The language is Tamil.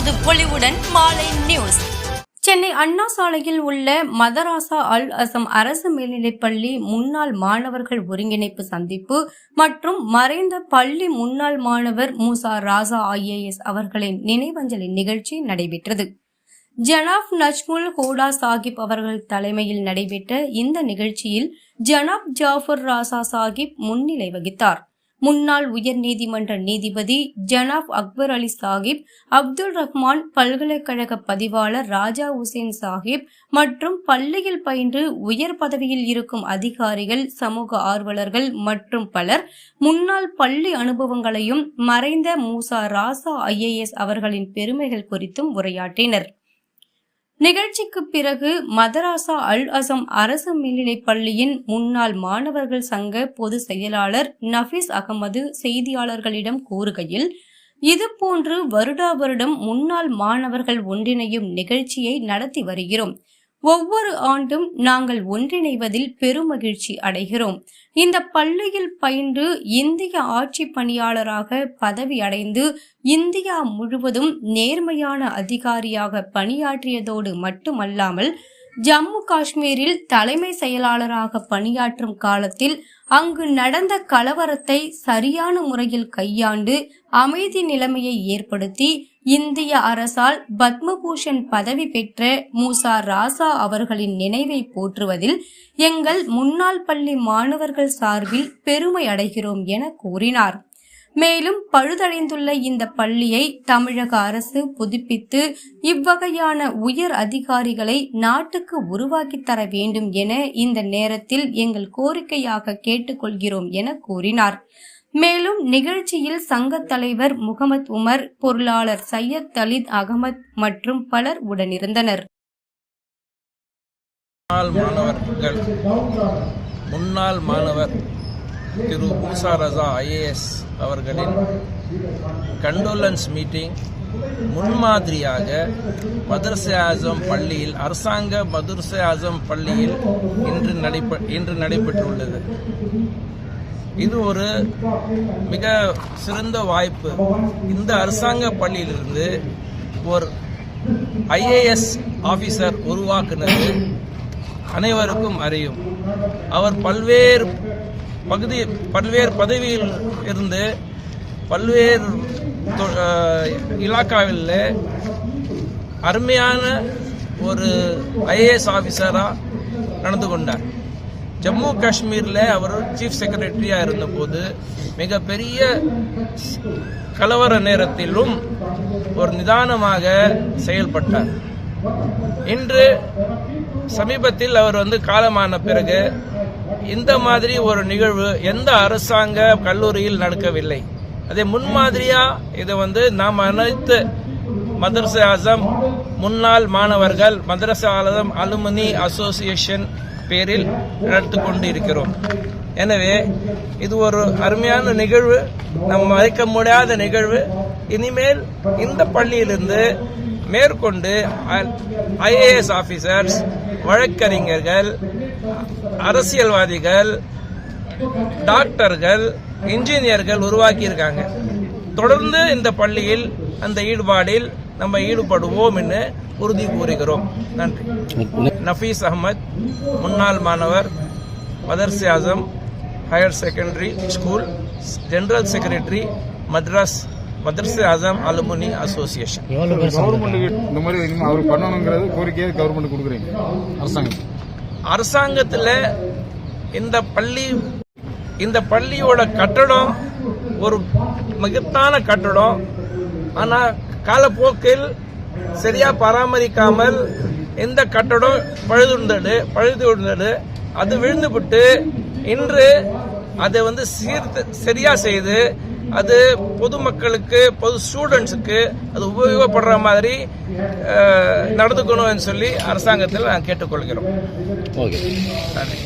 புது பொலிவுடன் மாலை நியூஸ். சென்னை அண்ணா சாலையில் உள்ள மதராசா அல் அசம் அரசு மேல்நிலைப்பள்ளி முன்னாள் மாணவர்கள் ஒருங்கிணைப்பு சந்திப்பு மற்றும் மறைந்த பள்ளி முன்னாள் மாணவர் மூசா ராசா ஐஏஎஸ் அவர்களின் நினைவஞ்சலி நிகழ்ச்சி நடைபெற்றது. ஜனாப் நஜ்முல் ஹோடா சாஹிப் அவர்கள் தலைமையில் நடைபெற்ற இந்த நிகழ்ச்சியில் ஜனாப் ஜாஃபர் ராசா சாஹிப் முன்னிலை வகித்தார். முன்னாள் உயர்நீதிமன்ற நீதிபதி ஜனாப் அக்பர் அலி சாஹிப் அப்துல் ரஹ்மான் பல்கலைக்கழக பதிவாளர் ராஜா உசேன் சாஹிப் மற்றும் பள்ளியில் பயின்று உயர் பதவியில் இருக்கும் அதிகாரிகள் சமூக ஆர்வலர்கள் மற்றும் பலர் முன்னாள் பள்ளி அனுபவங்களையும் மறைந்த மூசா ராசா ஐஏஎஸ் அவர்களின் பெருமைகள் குறித்தும் உரையாற்றினர். நிகழ்ச்சிக்கு பிறகு மதராசா அல் அசம் அரசு மேல்நிலைப் பள்ளியின் முன்னாள் மாணவர்கள் சங்க பொது செயலாளர் நஃபீஸ் அகமது செய்தியாளர்களிடம் கூறுகையில் இதுபோன்று வருடா வருடம் முன்னாள் மாணவர்கள் ஒன்றிணையும் நிகழ்ச்சியை நடத்தி வருகிறோம். ஒவ்வொரு ஆண்டும் நாங்கள் ஒன்றிணைவதில் பெருமகிழ்ச்சி அடைகிறோம். இந்த பள்ளியில் பயின்று இந்திய ஆட்சி பணியாளராக பதவி அடைந்து இந்தியா முழுவதும் நேர்மையான அதிகாரியாக பணியாற்றியதோடு மட்டுமல்லாமல் ஜம்மு காஷ்மீரில் தலைமை செயலாளராக பணியாற்றும் காலத்தில் அங்கு நடந்த கலவரத்தை சரியான முறையில் கையாண்டு அமைதி நிலைமையை ஏற்படுத்தி இந்திய அரசால் பத்மபூஷன் பதவி பெற்ற மூசா ராசா அவர்களின் நினைவை போற்றுவதில் எங்கள் முன்னாள் பள்ளி மாணவர்கள் சார்பில் பெருமை அடைகிறோம் என கூறினார். மேலும் பழுதடைந்துள்ள இந்த பள்ளியை தமிழக அரசு புதுப்பித்து இவ்வகையான உயர் அதிகாரிகளை நாட்டுக்கு உருவாக்கித் தர வேண்டும் என இந்த நேரத்தில் எங்கள் கோரிக்கையாக கேட்டுக்கொள்கிறோம் என கூறினார். மேலும் நிகழ்ச்சியில் சங்க தலைவர் முகமது உமர் பொருளாளர் சையத் தலித் அகமத் மற்றும் பலர் உடனிருந்தனர். முன்னாள் மாணவர் திரு பூசா ரசா ஐஏஎஸ் அவர்களின் கண்டோலன்ஸ் மீட்டிங் முன்மாதிரியாக மதரசே ஆசம் பள்ளியில் அரசாங்க மதரசே ஆசம் பள்ளியில் இன்று நடைபெ இன்று நடைபெற்றுள்ளது. இது ஒரு மிக சிறந்த வாய்ப்பு. இந்த அரசாங்க பள்ளியிலிருந்து ஒரு ஐஏஎஸ் ஆபீசர் உருவாக்குனது அனைவருக்கும் அறியும். அவர் பல்வேறு பகுதி பல்வேறு பதவியில் இருந்து பல்வேறு இலாக்காவில் அருமையான ஒரு ஐஏஎஸ் ஆஃபீஸராக நடந்து கொண்டார். ஜம்மு காஷ்மீரில் அவர் சீஃப் செக்ரட்டரியாக இருந்தபோது மிகப்பெரிய கலவர நேரத்திலும் ஒரு நிதானமாக செயல்பட்டார். இன்று சமீபத்தில் அவர் வந்து காலமான பிறகு இந்த மாதிரி ஒரு நிகழ்வு எந்த அரசாங்க கல்லூரியில் நடக்கவில்லை. அதே முன்மாதிரியா இதை வந்து நாம் அனைத்து மதரச ஆசம் முன்னாள் மாணவர்கள் மதரச ஆலதம் அலுமினி அசோசியேஷன் பேரில் நடத்து கொண்டு இருக்கிறோம் எனவே இது ஒரு அருமையான நிகழ்வு. நம்ம மறைக்க முடியாத நிகழ்வு. இனிமேல் இந்த பள்ளியிலிருந்து மேற்கொண்டு ஐஏஎஸ் ஆபீசர்ஸ் வழக்கறிஞர்கள் அரசியல்வாதிகள் டாக்டர்கள் இன்ஜினியர்கள் உருவாக்கியிருக்காங்க. தொடர்ந்து இந்த பள்ளியில் அந்த ஈடுபாடில் நம்ம ஈடுபடுவோம் என்று உறுதி கூறுகிறோம். நன்றி. நஃபீஸ் அகமத் முன்னாள் மாணவர் Madarsa Azam higher secondary school general secretary Madras Madarsa Azam alumni association. Government இந்த மாதிரி அவர் பண்ணணுங்கிறது கோரிக்கையை கவர்மெண்ட் கொடுக்குறீங்க. அரசாங்கம். அரசாங்கத்தில் இந்த பள்ளி இந்த பள்ளியோட கட்டடம் ஒரு மகத்தான கட்டடம். ஆனால் காலப்போக்கில் சரியா பராமரிக்காமல் இந்த கட்டடம் பழுதுண்டது பழுதுண்டது அது விழுந்துவிட்டு இன்று அதை வந்து சீர்த்து சரியா செய்து அது பொதுமக்களுக்கு பொது ஸ்டூடெண்ட்ஸுக்கு அது உபயோகப்படுற மாதிரி நடந்துக்கணும்னு சொல்லி அரசாங்கத்தில் நான் கேட்டுக்கொள்கிறோம். ஓகே. நன்றி.